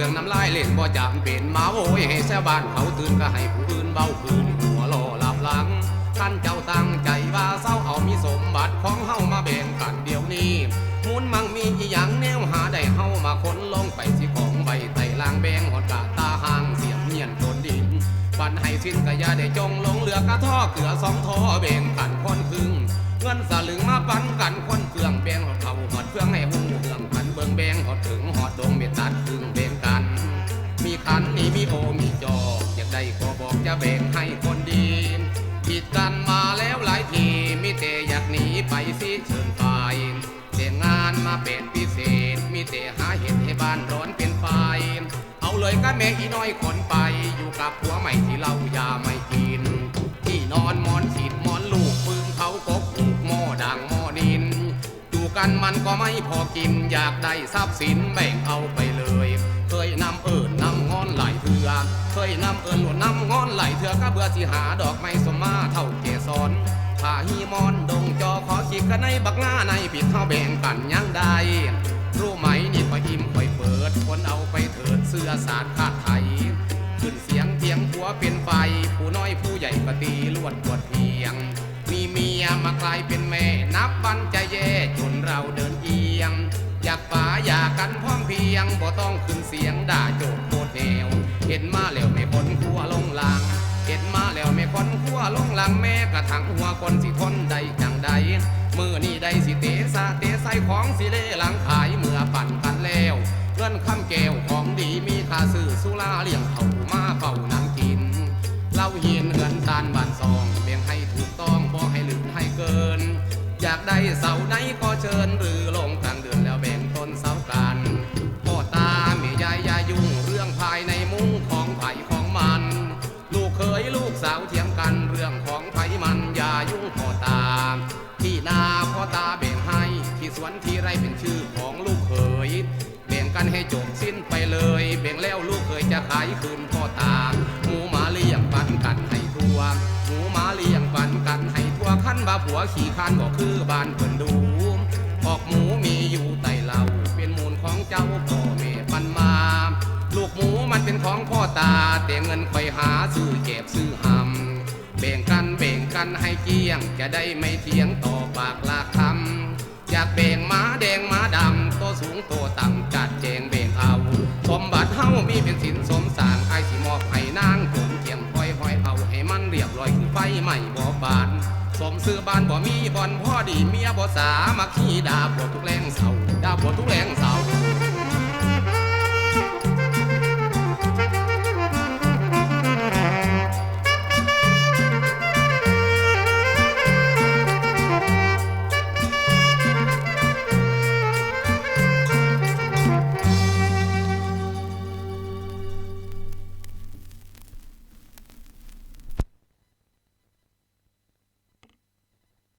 เรื่องน้ำลายเล่นพอจามาโวยให้แซวบ้านเขาตื่นก็ให้ผู้อื่นเบาคืนหัวโลหลับหลังท่านเจ้าตั้งใจว่าเศร้าเอามีสมบัติของเฮามาแบ่งกันเดี๋ยวนี้มูลมั่งมีอีหยังแนวหาได้เฮามาค้นลงไปสิของใบไต่ลางแบงหอดกะตาห่างเสียมเงียนโดนดินปันให้สิ้นกะอยาได้จงลงเหลือกระท่อเกลือสองท่อแบ่งกัน แบ่งให้คนดีผิดกันมาแล้วหลายทีมีแต่อยากหนีไปสิเชิญไปแต่งานมาเป็นพิเศษมีแต่หาเหตุให้บ้านร้อนเป็นไฟเอาเลยก็แม่อีน้อยคนไป อยู่กับผัวใหม่ที่เรายาไม่กิน ที่นอนหมอนสีดหมอนลูกปืนเขากกหูกหม้อด่างหม้อดินอยู่กันมันก็ไม่พอกินอยากได้ทรัพย์สินแบ่งเอาไป เคยนำเอิญหนวดนำงอนไหลเถื่อก็เบื่อสิหาดอกไม้สมมาเท่าเกสรผ้าฮีมอนดงจอขอขีดกันในบักหน้าในปิดเท่าแบ่งกันยังได้รู้ไหมนี่คออิ่มคอยเปิดคนเอาไปเถิดเสื้อสาดคาดไทยขึ้นเสียงเทียงผัวเป็นไฟผู้น้อยผู้ใหญ่ก็ตีลวดปวดเพียง มีเมียมากลายเป็นแม่นับวันจะแย่จนเราเดินเอียง อยากป่าอยากกันพร้อมเพียงบ่ต้องขึ้นเสียงด่าโจดโแนวเห็นมาแล้วไม่คนขัวลงหลังเห็นมาแล้วไม่คนขัวลงหลังแม่กระทั่งหัวคนสิทนได้จังใดมือนี่ได้สิเตสาเตใส่ของสิเลหลังขายเมื่อปั่นกันแล้วเงินคำแก้วของดีมีค่าซื้อสุราเลี้ยงเขามาเฝ้านังกินเราเหียนเหือนตานบ้านซองเบี่ยงให้ถูกต้องบ่ให้ลืมให้เกิน อยากได้เสาไหนก็เชิญหรือาวเถียงกันเรื่องของไผมันอย่ายุ่งพ่อตา ที่นาพ่อตาแบ่งให้ ที่สวนที่ไรเป็นชื่อของลูกเขยแบ่งกันให้จบสิ้นไปเลย แบ่งแล้วลูกเคยจะขายคืนพ่อตา หมูหมาเลี้ยงปันกันให้ทั่วหมูหมาเลี้ยงปันกันให้ทั่วขั้นบาผัวขี่คันบอกคือบ้านเพิ่น ของพ่อตาแต่เงินคอยหาซื้อเก็บซื้อหำแบ่งกันแบ่งกันให้เกี้ยง จะได้ไม่เถียงต่อปากลาคำอยากแบ่งหมาแดงหมาดำตัวสูงตัวต่ำจัดแจงแบ่งเอา สมบัติเฮามีเป็นสินสมสางไอ้สิมอบให้นางจนเทียมคอยหอยเอาให้มันเรียบร้อยคือไฟไหม้บ่บานสมซื้อบ้านบ่มีบ่อนพ่อดีเมียบ่สามัคคีดาบวทุกแรงเสาดาบวทุกแรงเสา